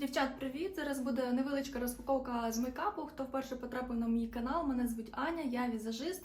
Дівчат, привіт! Зараз буде невеличка розпаковка з мейкапу. Хто вперше потрапив на мій канал, мене звуть Аня, я візажист.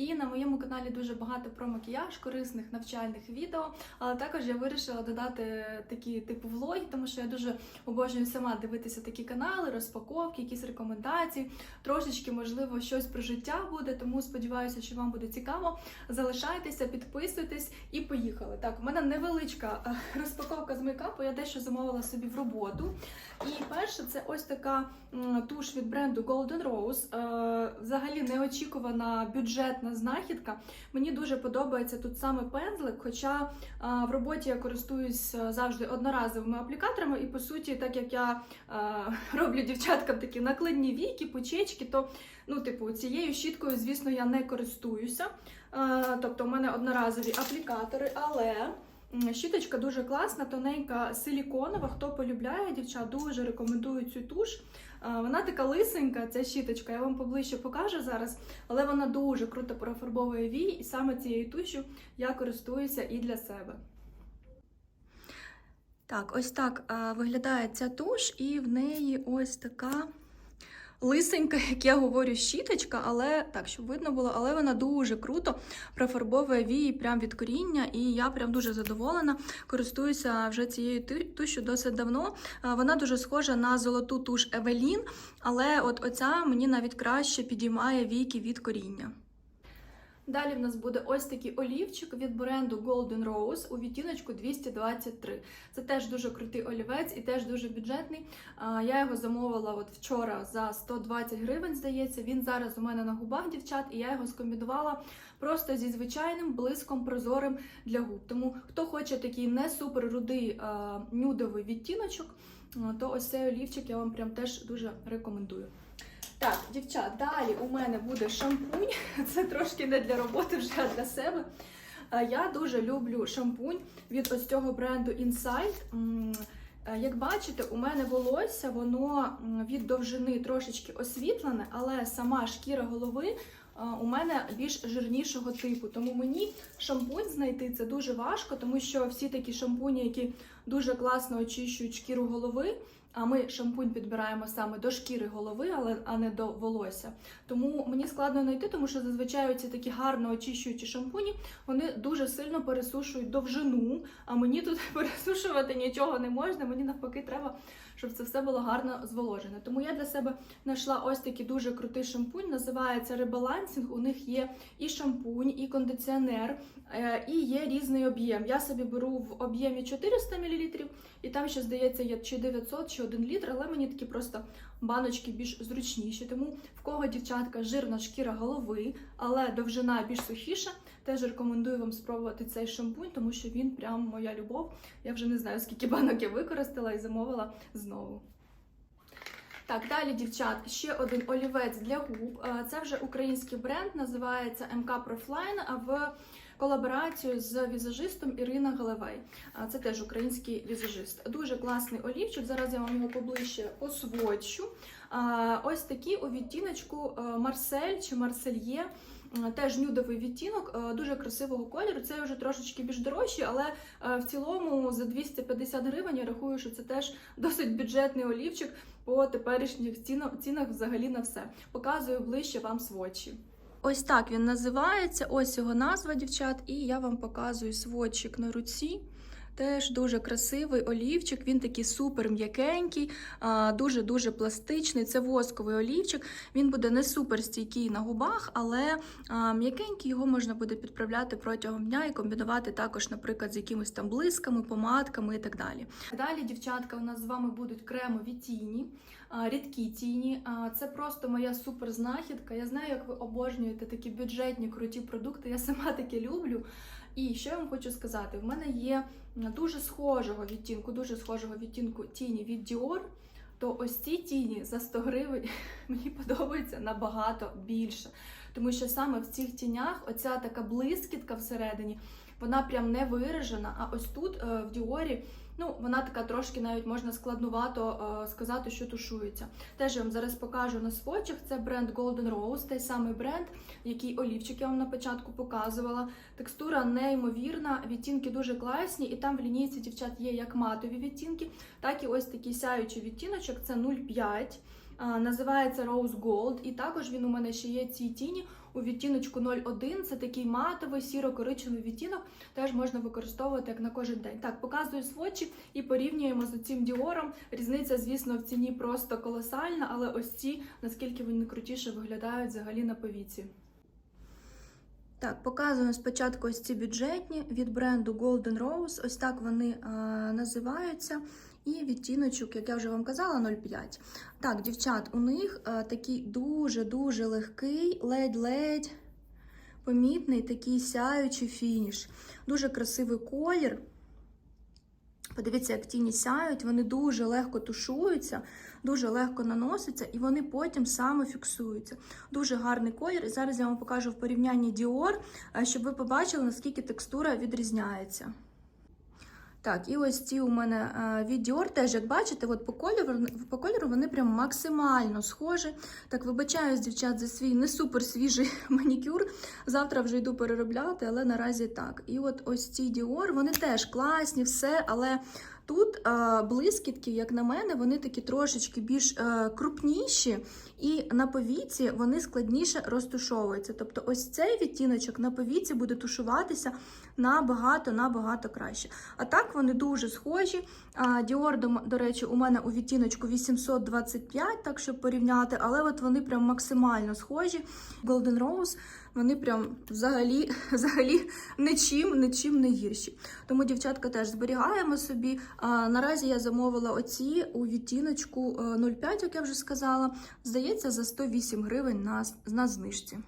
І на моєму каналі дуже багато про макіяж, корисних навчальних відео. Але також я вирішила додати такі типу влоги, тому що я дуже обожнюю сама дивитися такі канали, розпаковки, якісь рекомендації. Трошечки, можливо, щось про життя буде, тому сподіваюся, що вам буде цікаво. Залишайтеся, підписуйтесь і поїхали. Так, у мене невеличка е, розпаковка з мейкапу. Я дещо замовила собі в роботу. І перше, це ось така туш від бренду Golden Rose. Е, Взагалі неочікувана бюджетна знахідка. Мені дуже подобається тут саме пензлик, хоча в роботі я користуюсь е, завжди одноразовими аплікаторами, і по суті, так як я е, роблю дівчаткам такі накладні віки, почечки, то ну, типу, цією щіткою, звісно, я не користуюся. Е, Тобто, у мене одноразові аплікатори, але. Щіточка дуже класна, тоненька, силіконова. Хто полюбляє дівчат, дуже рекомендую цю туш. Вона така лисенька, ця щіточка, я вам поближче покажу зараз, але вона дуже круто профарбовує вій, і саме цією тушю я користуюся і для себе. Так, ось так виглядає ця туш, і в неї ось така лисенька, як я говорю, щіточка, але так, щоб видно було, але вона дуже круто профарбовує вії прям від коріння, і я прям дуже задоволена. Користуюся вже цією ту- тушю досить давно. Вона дуже схожа на золоту туш Евелін, але от оця мені навіть краще підіймає віки від коріння. Далі в нас буде ось такий олівчик від бренду Golden Rose у відтіночку 223. Це теж дуже крутий олівець і теж дуже бюджетний. Я його замовила от вчора за 120 гривень, здається. Він зараз у мене на губах, дівчат, і я його скомбінувала просто зі звичайним блиском прозорим для губ. Тому хто хоче такий не супер рудий нюдовий відтіночок, то ось цей олівчик я вам прям теж дуже рекомендую. Так, дівчат, далі у мене буде шампунь. Це трошки не для роботи, вже а для себе. Е, Я дуже люблю шампунь від ось цього бренду Insight. Е, Як бачите, у мене волосся, воно від довжини трошечки освітлене, але сама шкіра голови е, у мене більш жирнішого типу. Тому мені шампунь знайти це дуже важко, тому що всі такі шампуні, які дуже класно очищують шкіру голови. А ми шампунь підбираємо саме до шкіри голови, але а не до волосся. Тому мені складно знайти, тому що зазвичай ці такі гарно очищуючі шампуні вони дуже сильно пересушують довжину. А мені тут пересушувати нічого не можна. Мені навпаки треба, щоб це все було гарно зволожене. Тому я для себе знайшла ось такий дуже крутий шампунь. Називається ребалансінг. У них є і шампунь, і кондиціонер, е, і є різний об'єм. Я собі беру в об'ємі 400 мл, і там ще здається є чи 900, чи 1 літр, але мені такі просто баночки більш зручніші. Тому в кого дівчатка жирна шкіра голови, але довжина більш сухіша, теж рекомендую вам спробувати цей шампунь, тому що він прям моя любов. Я вже не знаю, скільки банок я використала і замовила знову. Так, далі, дівчат, ще один олівець для губ. Е, Це вже український бренд, називається МК Profline в колаборацію з візажистом Ірина Галевей. Це теж український візажист. Дуже класний олівчик. Зараз я вам його поближче освочу. Ось такі у відтіночку е, Марсель чи Марсельє. Теж нюдовий відтінок е, дуже красивого кольору. Це вже трошечки більш дорожчий, але е, в цілому за 250 гривень я рахую, що це теж досить бюджетний олівчик по теперішніх цінах цінах взагалі на все. Показую ближче вам свочі. Ось так він називається. Ось його назва, дівчат, і я вам показую сводчик на руці. Теж дуже красивий олівчик, він такий супер м'якенький, дуже-дуже пластичний. Це восковий олівчик. Він буде не супер стійкий на губах, але м'якенький його можна буде підправляти протягом дня і комбінувати також, наприклад, з якимись там блисками, помадками і так далі. Далі, дівчатка, у нас з вами будуть кремові тіні, рідкі тіні. Це просто моя супер знахідка. Я знаю, як ви обожнюєте такі бюджетні круті продукти. Я сама таке люблю. І що я вам хочу сказати? В мене є дуже схожого відтінку, дуже схожого відтінку тіні від Dior. То ось ці тіні за 100 гривень мені подобаються набагато більше. Тому що саме в цих тінях оця така блискітка всередині, вона прям не виражена. А ось тут е, в Діорі Ну, вона така трошки навіть можна складнувато е, сказати, що тушується. Теж я вам зараз покажу на свочах. Це бренд Golden Rose, той самий бренд, який олівчик я вам на початку показувала. Текстура неймовірна, відтінки дуже класні, і там в лінійці дівчат є як матові відтінки, так і ось такий сяючий відтіночок. Це 0,5. А, Називається Rose Gold, і також він у мене ще є ці тіні у відтіночку 01. Це такий матовий сіро-коричневий відтінок. Теж можна використовувати як на кожен день. Так, показую свочі і порівнюємо з цим діором. Різниця, звісно, в ціні просто колосальна, але ось ці наскільки вони крутіше виглядають взагалі на повіці. Так, показую спочатку ось ці бюджетні від бренду Golden Rose. Ось так вони а, називаються. І відтіночок, як я вже вам казала, 0,5. Так, дівчат, у них а, такий дуже-дуже легкий, ледь-ледь помітний такий сяючий фініш. Дуже красивий колір. Подивіться, як тіні сяють, вони дуже легко тушуються, дуже легко наносяться, і вони потім саме фіксуються. Дуже гарний колір. І зараз я вам покажу в порівнянні Dior, е, щоб ви побачили, наскільки текстура відрізняється. Так, і ось ці у мене е, від Dior теж, як бачите, от по кольору, по кольору вони прям максимально схожі. Так, вибачаюсь, дівчат, за свій не супер свіжий манікюр. Завтра вже йду переробляти, але наразі так. І от ось ці Dior, вони теж класні, все, але тут е, блискітки, як на мене, вони такі трошечки більш е, крупніші, і на повіці вони складніше розтушовуються. Тобто, ось цей відтіночок на повіці буде тушуватися набагато-набагато краще. А так вони дуже схожі. Dior, до, речі, у мене у відтіночку 825, так щоб порівняти, але от вони прям максимально схожі. Golden Rose, вони прям взагалі, взагалі нічим, нічим не гірші. Тому, дівчатка, теж зберігаємо собі. Наразі я замовила оці у відтіночку е, 0,5, як я вже сказала. Здається, за 108 гривень на, на знижці.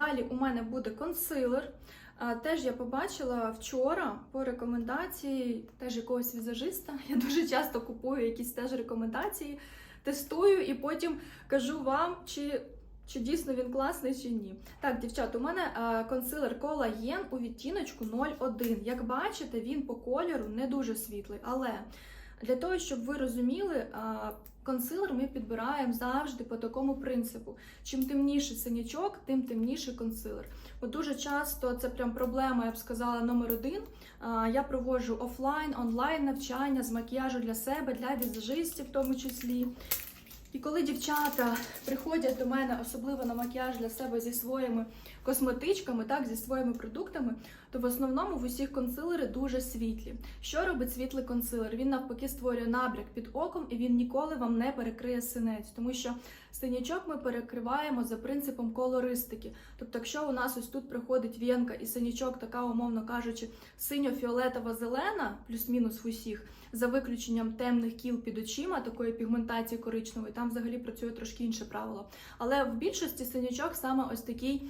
Далі у мене буде консилер. Теж я побачила вчора по рекомендації теж якогось візажиста. Я дуже часто купую якісь теж рекомендації, тестую і потім кажу вам, чи, чи дійсно він класний, чи ні. Так, дівчата, у мене а, консилер колаген у відтіночку 01. Як бачите, він по кольору не дуже світлий, але для того, щоб ви розуміли, а, консилер ми підбираємо завжди по такому принципу. Чим темніший синячок, тим темніший консилер. Бо дуже часто це прям проблема, я б сказала, номер один. А, Я проводжу офлайн, онлайн навчання з макіяжу для себе, для візажистів в тому числі. І коли дівчата приходять до мене, особливо на макіяж для себе зі своїми косметичками, так, зі своїми продуктами, то в основному в усіх консилери дуже світлі. Що робить світлий консилер? Він навпаки створює набряк під оком, і він ніколи вам не перекриє синець, тому що синячок ми перекриваємо за принципом колористики. Тобто, якщо у нас ось тут приходить в'єнка і синячок, така умовно кажучи, синьо-фіолетова зелена, плюс-мінус в усіх, за виключенням темних кіл під очима, такої пігментації коричневої, там взагалі працює трошки інше правило. Але в більшості синячок саме ось такий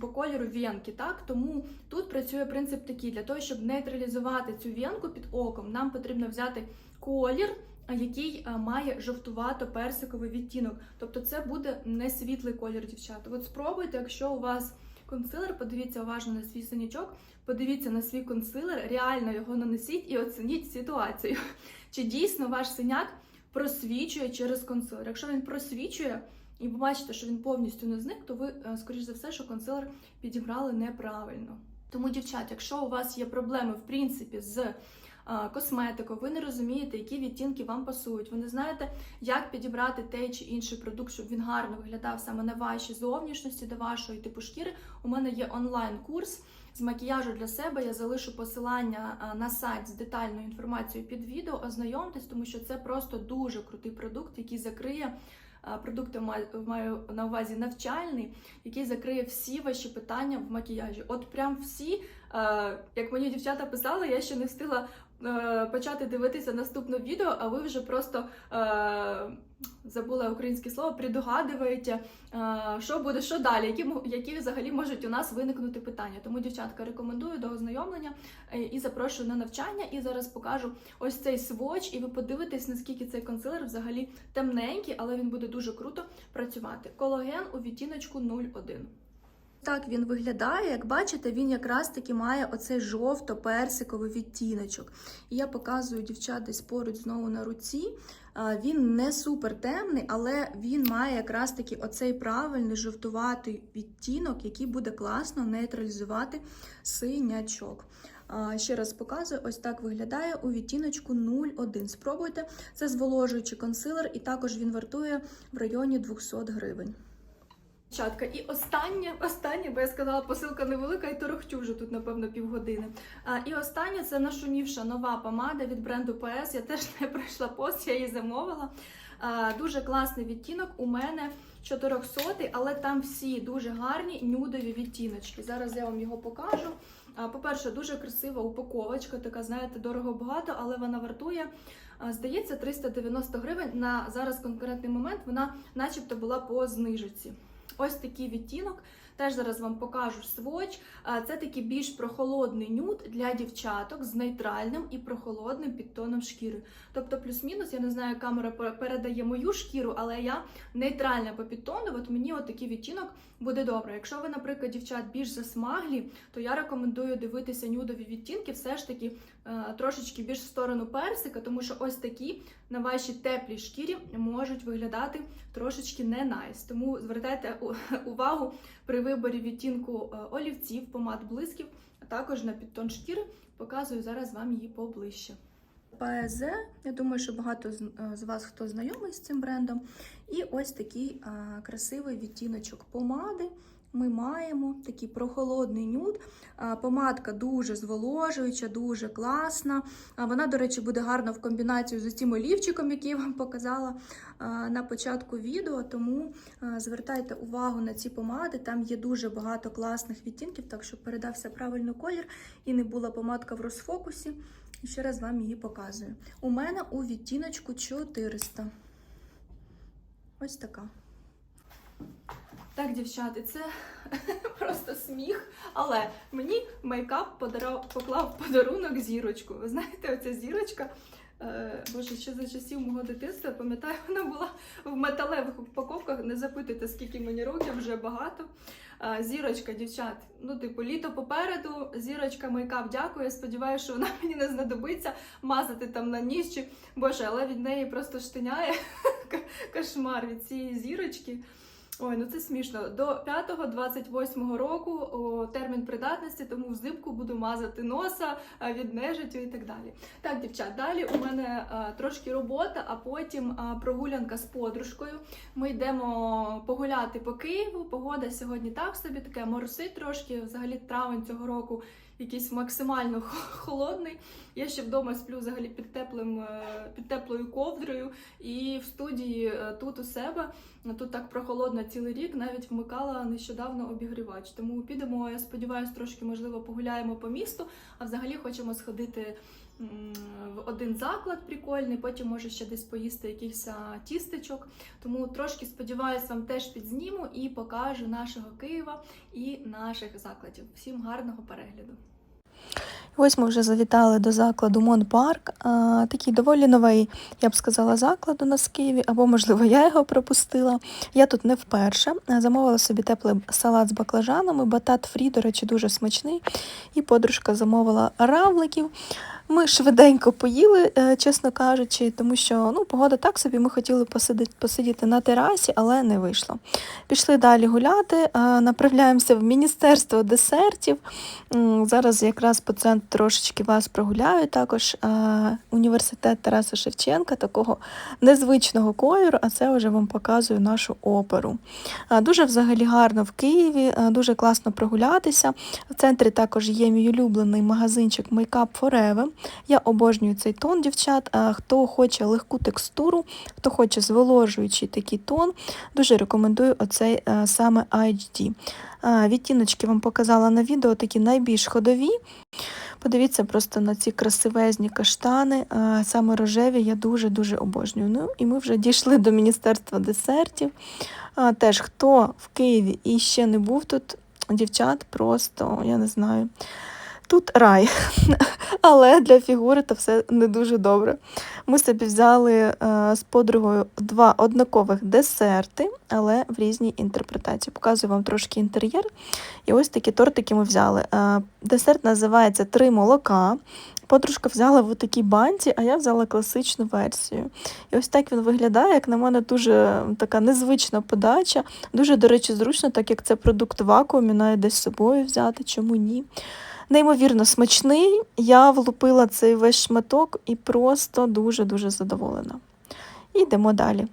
по кольору в'єнки, так тому тут працює принцип такий: для того, щоб нейтралізувати цю в'єнку під оком, нам потрібно взяти колір. Який має жовтувато-персиковий відтінок, тобто це буде не світлий колір, дівчата. От спробуйте, якщо у вас консилер, подивіться уважно на свій синячок, подивіться на свій консилер, реально його нанесіть і оцініть ситуацію. Чи дійсно ваш синяк просвічує через консилер? Якщо він просвічує і ви бачите, що він повністю не зник, то ви, е, скоріш за все, що консилер підібрали неправильно. Тому, дівчат, якщо у вас є проблеми, в принципі, з косметикою, ви не розумієте, які відтінки вам пасують. Ви не знаєте, як підібрати той чи інший продукт, щоб він гарно виглядав саме на вашій зовнішності, до вашої типу шкіри. У мене є онлайн-курс з макіяжу для себе. Я залишу посилання на сайт з детальною інформацією під відео. Ознайомтесь, тому що це просто дуже крутий продукт, який закриє. А, Продукти маю- на увазі навчальний, який закриє всі ваші питання в макіяжі. От прям всі, е, як мені дівчата писали, я ще не встигла е, почати дивитися наступне відео, а ви вже просто е, забула українське слово, предугадуєте, е, що буде, що далі, які, які взагалі можуть у нас виникнути питання. Тому, дівчатка, рекомендую до ознайомлення е, і запрошую на навчання. І зараз покажу ось цей сводч, і ви подивитесь, наскільки цей консилер взагалі темненький, але він буде дуже круто працювати. Колаген у відтіночку 01. Так він виглядає, як бачите, він якраз таки має оцей жовто-персиковий відтіночок. І я показую дівчат десь поруч знову на руці. Він не супер темний, але він має якраз таки оцей правильний жовтуватий відтінок, який буде класно нейтралізувати синячок. Ще раз показую, ось так виглядає у відтіночку 01. Спробуйте. Це зволожуючий консилер, і також він вартує в районі 200 гривень. Чатка, і останнє, останнє, бо я сказала, посилка невелика, і торохтю вже тут, напевно, півгодини. А, і останнє це нашумівша нова помада від бренду PS. Я теж не пройшла пост, я її замовила. А, дуже класний відтінок. У мене 400, але там всі дуже гарні нюдові відтіночки. Зараз я вам його покажу. По-перше, дуже красива упаковочка, така, знаєте, дорого багато, але вона вартує, здається, 390 гривень. На зараз конкретний момент вона начебто була по знижці. Ось такий відтінок. Теж зараз вам покажу сводч. Це такий більш прохолодний нюд для дівчаток з нейтральним і прохолодним підтоном шкіри. Тобто, плюс-мінус, я не знаю, камера передає мою шкіру, але я нейтральна по підтону. От мені от такий відтінок буде добре. Якщо ви, наприклад, дівчат більш засмаглі, то я рекомендую дивитися нюдові відтінки, все ж таки трошечки більш в сторону персика, тому що ось такі на вашій теплій шкірі можуть виглядати трошечки не найс. Тому звертайте увагу при виборі відтінку е, олівців, помад блисків, а також на підтон шкіри. Показую зараз вам її поближче. ПЗ, я думаю, що багато е, з вас хто знайомий з цим брендом. І ось такий а, красивий відтіночок помади. Ми маємо такий прохолодний нюд. Помадка дуже зволожуюча, дуже класна. Вона, до речі, буде гарно в комбінацію з цим олівчиком, який я вам показала на початку відео. Тому звертайте увагу на ці помади. Там є дуже багато класних відтінків, так щоб передався правильний колір і не була помадка в розфокусі. І ще раз вам її показую. У мене у відтіночку 400. Ось така. Так, дівчата, це просто сміх. Але мені мейкап подарував, поклав подарунок зірочку. Ви знаєте, оця зірочка. е, Боже, ще за часів мого дитинства, пам'ятаю, вона була в металевих упаковках. Не запитуйте, скільки мені років, вже багато. Е, Зірочка, дівчат, ну, типу, літо попереду, зірочка мейкап, дякую. Сподіваюся, що вона мені не знадобиться мазати там на ніс чи боже, але від неї просто штиняє кошмар від цієї зірочки. Ой, ну це смішно. До 5-28 року о, термін придатності, тому взимку буду мазати носа від нежиттю і так далі. Так, дівчат, далі у мене а, трошки робота, а потім а, прогулянка з подружкою. Ми йдемо погуляти по Києву. Погода сьогодні так собі, таке моросить трошки. Взагалі травень цього року якийсь максимально холодний. Я ще вдома сплю взагалі під теплим, е, під теплою ковдрою. І в студії е, тут у себе тут так прохолодно цілий рік, навіть вмикала нещодавно обігрівач. Тому підемо, я сподіваюся, трошки можливо погуляємо по місту. А взагалі хочемо сходити в один заклад прикольний, потім може ще десь поїсти якихось тістечок. Тому трошки сподіваюся, вам теж підзніму і покажу нашого Києва і наших закладів. Всім гарного перегляду! Ось ми вже завітали до закладу Монпарк. Такий доволі новий, я б сказала, заклад у нас в Києві, або, можливо, я його пропустила. Я тут не вперше. Замовила собі теплий салат з баклажанами, батат фрі, до речі, дуже смачний. І подружка замовила равликів. Ми швиденько поїли, е, чесно кажучи, тому що ну, погода так собі, ми хотіли посидіти, посидіти на терасі, але не вийшло. Пішли далі гуляти, е, направляємося в Міністерство десертів. Зараз якраз по трошечки вас прогуляю. Також е, університет Тараса Шевченка, такого незвичного кольору, а це вже вам показую нашу оперу. Дуже взагалі гарно в Києві, дуже класно прогулятися. В центрі також є мій улюблений магазинчик Makeup Forever. Я обожнюю цей тон, дівчат. Е, Хто хоче легку текстуру, хто хоче зволожуючий такий тон, дуже рекомендую оцей е, саме HD. Е, Відтіночки вам показала на відео, такі найбільш ходові. Подивіться просто на ці красивезні каштани, саме рожеві, я дуже-дуже обожнюю. Ну і ми вже дійшли до Міністерства десертів. Теж хто в Києві і ще не був тут, дівчат, просто я не знаю. Тут рай, але для фігури то все не дуже добре. Ми собі взяли е, з подругою два однакових десерти, але в різній інтерпретації. Показую вам трошки інтер'єр. І ось такі тортики ми взяли. Е, Десерт називається Три молока. Подружка взяла в такій банці, а я взяла класичну версію. І ось так він виглядає, як на мене, дуже така незвична подача. Дуже, до речі, зручно, так як це продукт вакуумі, навіть десь з собою взяти, чому ні. Неймовірно смачний. Я влупила цей весь шматок і просто дуже-дуже задоволена. І йдемо далі.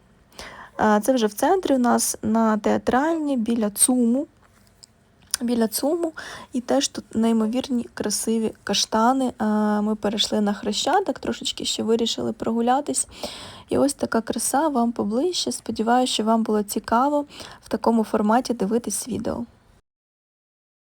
Це вже в центрі у нас на театральні біля ЦУМу. Біля ЦУМу, і теж тут неймовірні красиві каштани. Ми перейшли на хрещатик, трошечки ще вирішили прогулятись. І ось така краса вам поближче. Сподіваюся, що вам було цікаво в такому форматі дивитись відео.